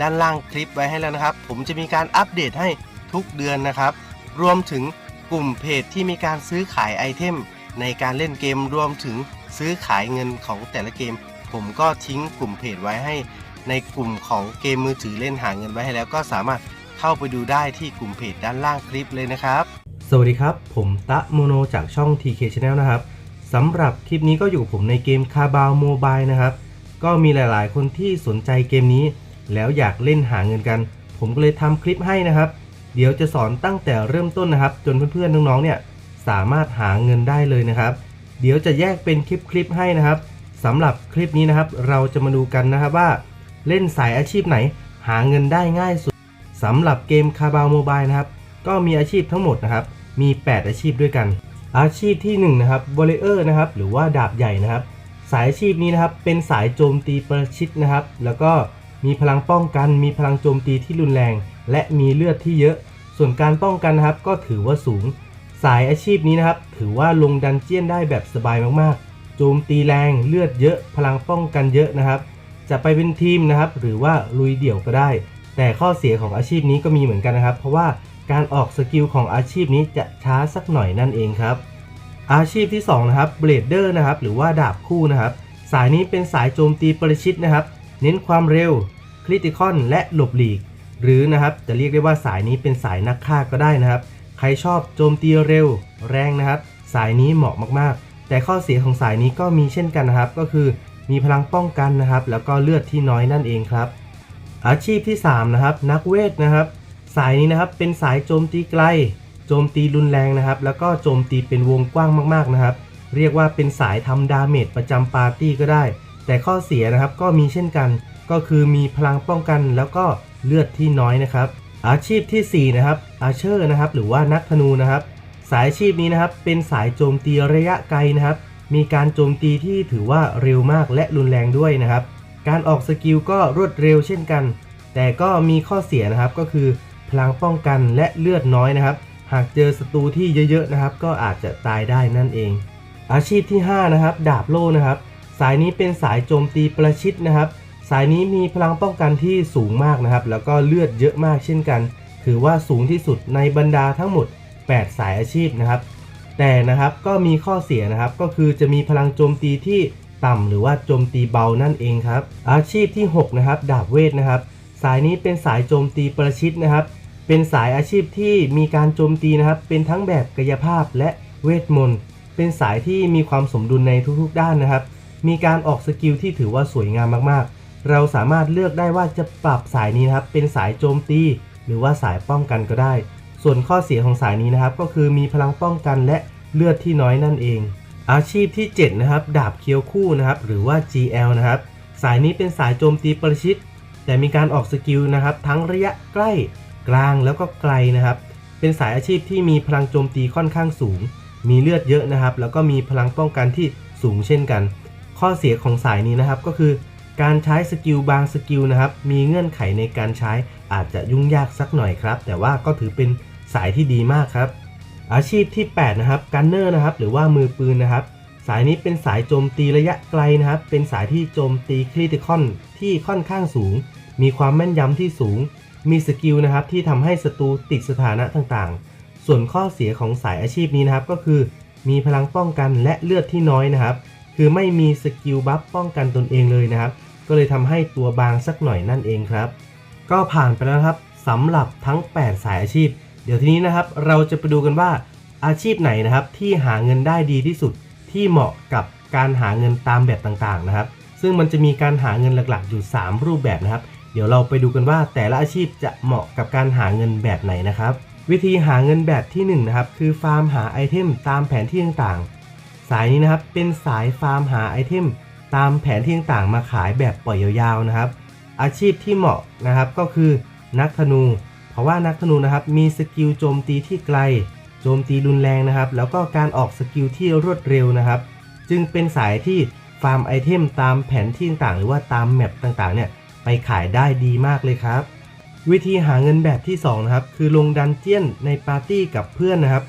ด้านล่างคลิปไว้ให้แล้วนะครับ ผมจะมีการอัปเดตให้ทุกเดือนนะครับ รวมถึงกลุ่มเพจที่มีการซื้อขายไอเทม ในการเล่นเกมรวมถึงซื้อขายเงินของแต่ละเกม ผมก็ทิ้งกลุ่มเพจไว้ให้ ในกลุ่มของเกมมือถือเล่นหาเงินไว้ให้แล้วก็สามารถเข้าไปดูได้ที่กลุ่มเพจด้านล่างคลิปเลยนะครับ สวัสดีครับ ผมตะโมโนจากช่อง TK Channel นะครับสำหรับคลิปนี้ก็อยู่ผมในเกมคาบาวโมบายนะครับ ก็มีหลายๆ คนที่สนใจเกมนี้ แล้วอยากเล่นหาเงินกัน ผมก็เลยทำคลิปให้นะครับ เดี๋ยวจะสอนตั้งแต่เริ่มต้นนะครับ จนเพื่อนๆน้องๆเนี่ยสามารถหาเงินได้เลยนะครับ เดี๋ยวจะแยกเป็นคลิปคลิปๆให้นะครับสำหรับคลิปนี้นะครับ เราจะมาดูกันนะครับว่า เล่นสายอาชีพไหน หาเงินได้ง่ายสุดสำหรับเกมคาบาวโมบายนะครับ ก็มีอาชีพทั้งหมดนะครับ มี 8 อาชีพด้วยกัน อาชีพที่1นะครับบอลเลอร์นะครับ หรือว่าดาบใหญ่นะครับ สายอาชีพนี้นะครับเป็นสายโจมตีประชิดนะครับ แล้วก็ มีพลังป้องกัน มีพลังโจมตีที่รุนแรง และมีเลือดที่เยอะ ส่วนการป้องกันนะครับก็ถือว่าสูง สายอาชีพนี้นะครับ ถือว่าลงดันเจียนได้แบบสบายมากๆ โจมตีแรงเลือดเยอะ พลังป้องกันเยอะนะครับ จะไปเป็นทีมนะครับ หรือว่าลุยเดี่ยวก็ได้ แต่ข้อเสียของอาชีพนี้ก็มีเหมือนกันนะครับ เพราะว่าการออกสกิลของอาชีพนี้จะช้าสักหน่อยนั่นเองครับ อาชีพที่2นะครับเบลดเดอร์นะครับหรือว่าดาบคู่นะครับสายนี้เป็นสายโจมตีประชิดนะครับ เน้นความเร็วคริติคอนและหลบหลีก หรือนะครับจะเรียกได้ว่าสายนี้เป็นสายนักฆ่าก็ได้นะครับ ใครชอบโจมตีเร็ว แรงนะครับ สายนี้เหมาะมากๆ แต่ข้อเสียของสายนี้ก็มีเช่นกันนะครับ ก็คือมีพลังป้องกันนะครับ แล้วก็เลือดที่น้อยนั่นเองครับ อาชีพที่ 3 นะครับ นักเวทนะครับ สายนี้นะครับเป็นสายโจมตีไกล โจมตีรุนแรงนะครับ แล้วก็โจมตีเป็นวงกว้างมากๆนะครับ เรียกว่าเป็นสายทำดาเมจประจำปาร์ตี้ก็ได้ แต่ข้อเสียนะครับก็มีเช่นกัน ก็คือมีพลังป้องกันแล้วก็เลือดที่น้อยนะครับ อาชีพทีสี่ 4 นะครับอาเชอร์นะครับหรือว่านักธนูนะครับ สายอาชีพนี้นะครับเป็นสายโจมตีระยะไกลนะครับ มีการโจมตีที่ถือว่าเร็วมากและรุนแรงด้วยนะครับ การออกสกิลก็รวดเร็วเช่นกัน แต่ก็มีข้อเสียนะครับก็คือพลังป้องกันและเลือดน้อยนะครับ หากเจอศัตรูที่เยอะๆนะครับ ก็อาจจะตายได้นั่นเอง อาชีพที่ 5 นะครับ ดาบโล่นะครับ สายนี้เป็นสายโจมตีประชิดนะครับ สายนี้มีพลังป้องกันที่สูงมากนะครับ แล้วก็เลือดเยอะมากเช่นกัน ถือว่าสูงที่สุดในบรรดาทั้งหมด 8 สายอาชีพนะครับ แต่นะครับก็มีข้อเสียนะครับ ก็คือจะมีพลังโจมตีที่ต่ำหรือว่าโจมตีเบานั่นเองครับ อาชีพที่ 6 นะครับ ดาบเวทนะครับ สายนี้เป็นสายโจมตีประชิดนะครับ เป็นสายอาชีพที่มีการโจมตีนะครับ เป็นทั้งแบบกายภาพและเวทมนต์ เป็นสายที่มีความสมดุลในทุกๆ ด้านนะครับ มีการออกสกิลที่ถือว่าสวยงามมากๆ เราสามารถเลือกได้ว่าจะปรับสายนี้นะครับเป็นสายโจมตี หรือว่าสายป้องกันก็ได้ ส่วนข้อเสียของสายนี้นะครับ ก็คือมีพลังป้องกันและเลือดที่น้อยนั่นเอง อาชีพที่ 7 นะครับ ดาบเคียวคู่นะครับ หรือว่า GL นะครับ สายนี้เป็นสายโจมตีประชิด แต่มีการออกสกิลนะครับ ทั้งระยะใกล้ กลางแล้วก็ไกลนะครับ เป็นสายอาชีพที่มีพลังโจมตีค่อนข้างสูง มีเลือดเยอะนะครับ แล้วก็มีพลังป้องกันที่สูงเช่นกัน ข้อเสียของสายนี้นะครับก็คือการใช้สกิลบางสกิลนะครับ มีเงื่อนไขในการใช้อาจจะยุ่งยากสักหน่อยครับ แต่ว่าก็ถือเป็นสายที่ดีมากครับ อาชีพที่ 8 นะครับกันเนอร์นะครับ หรือว่ามือปืนนะครับ สายนี้เป็นสายโจมตีระยะไกลนะครับ เป็นสายที่โจมตีคริติคอนที่ค่อนข้างสูง มีความแม่นยำที่สูง มีสกิลนะครับที่ทำให้ศัตรูติดสถานะต่างๆ ส่วนข้อเสียของสายอาชีพนี้นะครับก็คือ มีพลังป้องกันและเลือดที่น้อยนะครับ คือไม่มีสกิลบัฟป้องกันตนเองเลยนะครับ ก็เลยทำให้ตัวบางสักหน่อยนั่นเองครับ ก็ผ่านไปแล้วครับสำหรับทั้ง 8 สายอาชีพ เดี๋ยวทีนี้นะครับ เราจะไปดูกันว่าอาชีพไหนนะครับ ที่หาเงินได้ดีที่สุดที่เหมาะกับการหาเงินตามแบบต่างๆนะครับ ซึ่งมันจะมีการหาเงินหลักๆอยู่ 3 รูปแบบนะครับ เดี๋ยวเราไปดูกันว่าแต่ละอาชีพจะเหมาะกับการหาเงินแบบไหนนะครับ วิธีหาเงินแบบที่1นะครับคือฟาร์มหาไอเทมตามแผนที่ต่างๆ สายนี้นะครับเป็นสายฟาร์มหาไอเทมตามแผนที่ต่างๆมาขายแบบปล่อยยาวๆนะครับ อาชีพที่เหมาะนะครับก็คือนักธนู เพราะว่านักธนูนะครับมีสกิลโจมตีที่ไกล โจมตีรุนแรงนะครับ แล้วก็การออกสกิลที่รวดเร็วนะครับ จึงเป็นสายที่ฟาร์มไอเทมตามแผนที่ต่างๆหรือว่าตามแมปต่างๆเนี่ยไปขายได้ดีมากเลยครับ วิธีหาเงินแบบที่2นะครับคือลงดันเจียนในปาร์ตี้กับเพื่อนนะครับ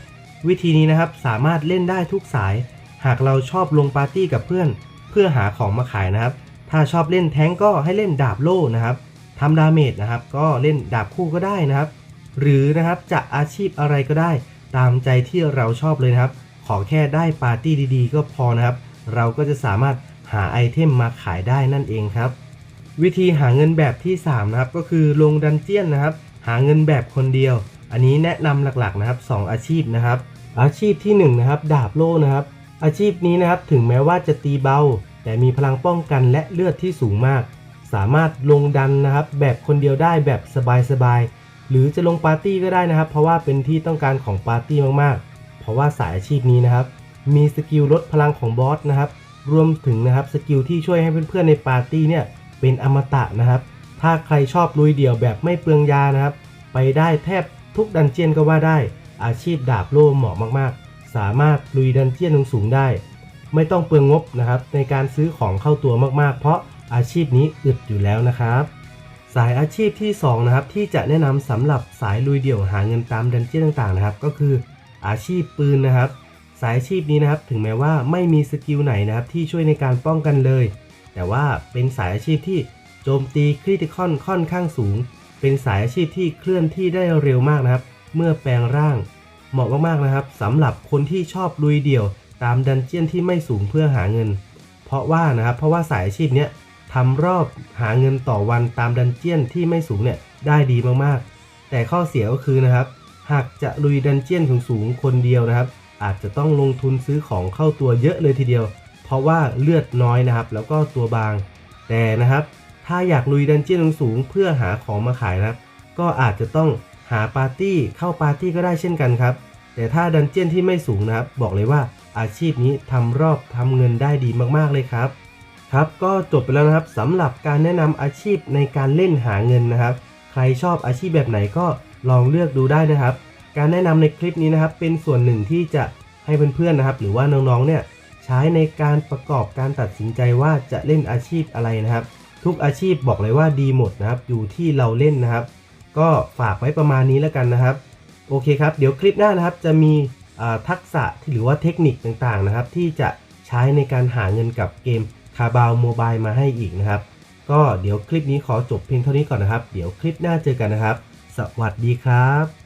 วิธีนี้นะครับสามารถเล่นได้ทุกสาย หากเราชอบลงปาร์ตี้กับเพื่อน เพื่อหาของมาขายนะครับ ถ้าชอบเล่นแท้งก็ให้เล่นดาบโล่นะครับทำดาเมจนะครับ ก็เล่นดาบคู่ก็ได้นะครับ หรือนะครับจะอาชีพอะไรก็ได้ ตามใจที่เราชอบเลยนะครับ ขอแค่ได้ปาร์ตี้ดีๆ ก็พอนะครับ เราก็จะสามารถหาไอเทมมาขายได้นั่นเองครับ วิธีหาเงินแบบที่ 3 นะครับ ก็คือลงดันเจียนนะครับ หาเงินแบบคนเดียว อันนี้แนะนำหลักๆนะครับ 2 อาชีพนะครับ อาชีพที่1นะครับดาบโล่นะครับ อาชีพนี้นะครับถึงแม้ว่าจะตีเบา แต่มีพลังป้องกันและเลือดที่สูงมาก สามารถลงดันนะครับแบบคนเดียวได้แบบสบายๆหรือจะลงปาร์ตี้ก็ได้นะครับ เพราะว่าเป็นที่ต้องการของปาร์ตี้มากๆ เพราะว่าสายอาชีพนี้นะครับ มีสกิลลดพลังของบอสนะครับรวมถึงนะครับสกิลที่ช่วยให้เพื่อนๆในปาร์ตี้เนี่ยเป็นอมตะนะครับ ถ้าใครชอบลุยเดี่ยวแบบไม่เปลืองยานะครับ ไปได้แทบทุกดันเจียนก็ว่าได้ อาชีพดาบโล่เหมาะมากๆ สามารถลุยดันเจียนสูงได้ ไม่ต้องเปลืองงบนะครับ ในการซื้อของเข้าตัวมากๆ เพราะอาชีพนี้อึดอยู่แล้วนะครับ สายอาชีพที่สองนะครับที่จะแนะนำสำหรับสายลุยเดี่ยวหาเงินตามดันเจียนต่างๆนะครับ ก็คืออาชีพปืนนะครับ สายอาชีพนี้นะครับถึงแม้ว่าไม่มีสกิลไหนนะครับที่ช่วยในการป้องกันเลย แต่ว่าเป็นสายอาชีพที่โจมตีคริติคอนค่อนข้างสูง เป็นสายอาชีพที่เคลื่อนที่ได้เร็วมากนะครับ เมื่อแปลงร่าง เหมาะมากๆนะครับสำหรับคนที่ชอบลุยเดี่ยว ตามดันเจียนที่ไม่สูงเพื่อหาเงิน เพราะว่านะครับเพราะว่าสายอาชีพเนี้ยทำรอบหาเงินต่อวันตามดันเจียนที่ไม่สูงเนี่ยได้ดีมากๆ แต่ข้อเสียก็คือนะครับ หากจะลุยดันเจียนสูงๆคนเดียวนะครับ อาจจะต้องลงทุนซื้อของเข้าตัวเยอะเลยทีเดียว เพราะว่าเลือดน้อยนะครับ แล้วก็ตัวบาง แต่นะครับ ถ้าอยากลุยดันเจียนสูงๆเพื่อหาของมาขายนะครับ ก็อาจจะต้อง หาปาร์ตี้เข้าปาร์ตี้ก็ได้เช่นกันครับ แต่ถ้าดันเจียนที่ไม่สูงนะครับ บอกเลยว่าอาชีพนี้ทำรอบทำเงินได้ดีมากๆเลยครับ ครับก็จบไปแล้วนะครับสำหรับการแนะนำอาชีพในการเล่นหาเงินนะครับ ใครชอบอาชีพแบบไหนก็ลองเลือกดูได้นะครับ การแนะนำในคลิปนี้นะครับเป็นส่วนหนึ่งที่จะให้เพื่อนๆนะครับ หรือว่าน้องๆเนี่ยใช้ในการประกอบการตัดสินใจว่าจะเล่นอาชีพอะไรนะครับ ทุกอาชีพบอกเลยว่าดีหมดนะครับ อยู่ที่เราเล่นนะครับ ก็ฝากไว้ประมาณนี้แล้วกันนะครับ โอเคครับ เดี๋ยวคลิปหน้านะครับจะมีทักษะหรือว่าเทคนิคต่างๆนะครับ ที่จะใช้ในการหาเงินกับเกมคาบาวโมบายมาให้อีกนะครับ ก็เดี๋ยวคลิปนี้ขอจบเพียงเท่านี้ก่อนนะครับ เดี๋ยวคลิปหน้าเจอกันนะครับ สวัสดีครับ